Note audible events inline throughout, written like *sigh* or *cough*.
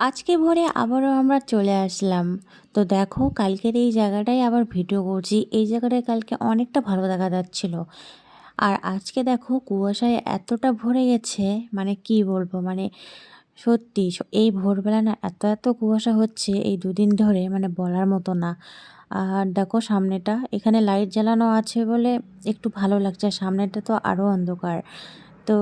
আজকে ভোরে আবারও আমরা চলে আসলাম। তো দেখো, কালকের এই জায়গাটায় আবার ভিডিও করছি। এই জায়গাটায় কালকে অনেকটা ভালো দেখা যাচ্ছিল। আর আজকে দেখো, কুয়াশায় এতটা ভরে গেছে মানে কি বলব মানে সত্যি এই ভোরবেলা না এত এত কুয়াশা হচ্ছে এই দুদিন ধরে মানে বলার মতো না। আর দেখো সামনেটা, এখানে লাইট জ্বালানো আছে বলে একটু ভালো লাগছে, সামনেটা তো আরও অন্ধকার। তো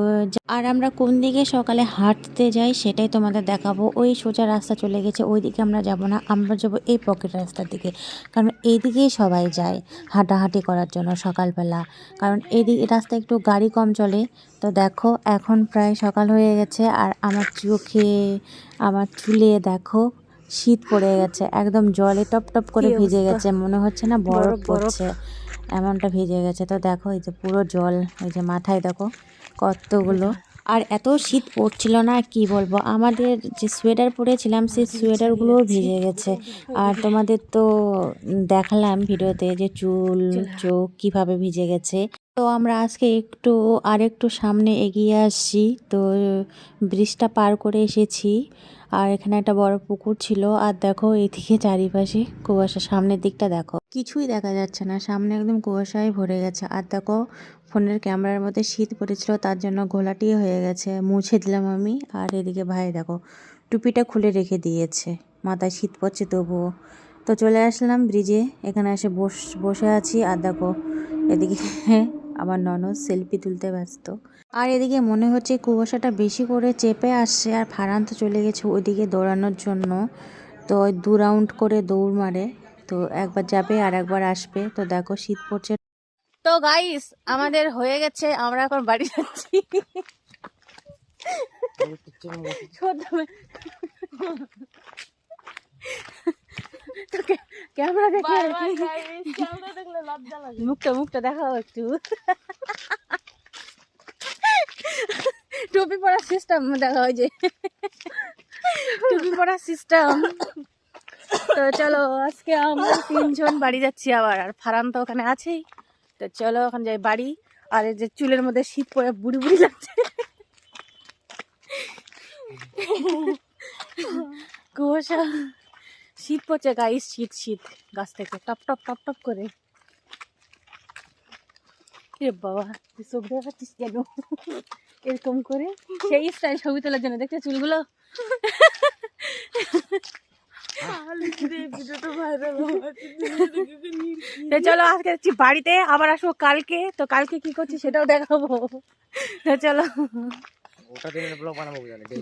আর আমরা কোন দিকে সকালে হাঁটতে যাই সেটাই তোমাদের দেখাবো। ওই সোজা রাস্তা চলে গেছে ওই দিকে আমরা যাব না আমরা যাব এই পকেট রাস্তার দিকে। কারণ এই দিকেই সবাই যায় হাঁটাহাঁটি করার জন্য সকালবেলা। কারণ এই দিকে রাস্তা একটু গাড়ি কম চলে। তো দেখো এখন প্রায় সকাল হয়ে গেছে আর আমার চোখে আমার চুলে দেখো শীত পড়ে গেছে একদম জলে টপ টপ করে ভিজে গেছে মনে হচ্ছে না বরফ। পড়ছে। এমনটা ভিজে গেছে। তো দেখো, এই যে পুরো জল, এই যে মাথায় দেখো কতগুলো। আর এত শীত পড়ছিল না, কি বলব? আমাদের যে সোয়েটার পরেছিলাম, সেই সোয়েটারগুলোও ভিজে গেছে। আর তোমাদের তো দেখালাম ভিডিওতে যে চুল, চোখ কীভাবে ভিজে গেছে। তো আমরা আজকে একটু আর একটু সামনে এগিয়ে আসছি। তো ব্রিজটা পার করে এসেছি। আর এখানে একটা বড় পুকুর ছিল। আর দেখো, এদিকে চারিপাশে কুয়াশা। সামনের দিকটা দেখো। কিছুই দেখা যাচ্ছে না। সামনে একদম কুয়াশায় ভরে গেছে। আর দেখো, ফোনের ক্যামেরার মধ্যে শীত পড়েছিল, তার জন্য ঘোলাটি হয়ে গেছে। মুছে দিলাম আমি। আর এদিকে ভাই দেখো, টুপিটা খুলে রেখে দিয়েছে। মাথায় শীত পড়ছে তবুও। তো চলে আসলাম ব্রিজে এখানে এসে বস, বসে আছি। আর দেখো, এদিকে *laughs* আমার ননদ সেলফি তুলতে ব্যস্ত। আর এদিকে মনে হচ্ছে কুয়াশাটা বেশি করে চেপে আসছে আর ফারান্ত চলে গেছে ওইদিকে দৌড়ানোর জন্য। তো দু রাউন্ড করে দৌড় মারে। তো একবার যাবে আর একবার আসবে। তো দেখো শীত পড়ছে। তো গাইস আমাদের হয়ে গেছে আমরা এখন বাড়ি যাচ্ছি। ক্যামেরা দেখে মুখটা মুখটা দেখাও একটু। টুপি পরার সিস্টেম দেখা হয় যে। টুপি পরার সিস্টেম তো চলো, আজকে আমরা তিনজন বাড়ি যাচ্ছি আবার, আর ফারান তো ওখানে আছেই। তো চলো ওখানে যাই বাড়ি, আর এই যে চুলের মধ্যে শীত পড়ে বুড়ি বুড়ি লাগছে। কুয়াশা। শীত পড়ছে গাইস শীত শীত। গাছ থেকে টপ টপ টপ টপ করে। এ বাবা, তুই চোখ দেখাচ্ছিস কেন? এরকম করে। সেই স্টাইল ছবি তোলার জন্য, দেখছ চুলগুলো? তো *laughs* চলো আজকে যাচ্ছি বাড়িতে আবার আসব কালকে। তো কালকে কি করছি সেটাও দেখাবো। তো চলো।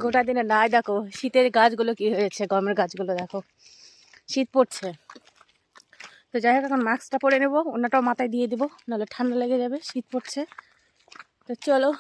গোটা দিনে নাই দেখো শীতের গাছগুলো কি হয়েছে গমের গাছগুলো দেখো। শীত পড়ছে। তো যাই হোক এখন মাস্কটা পরে নেব ওনাটাও মাথায় দিয়ে দেবো নাহলে ঠান্ডা লেগে যাবে শীত পড়ছে। তো চলো।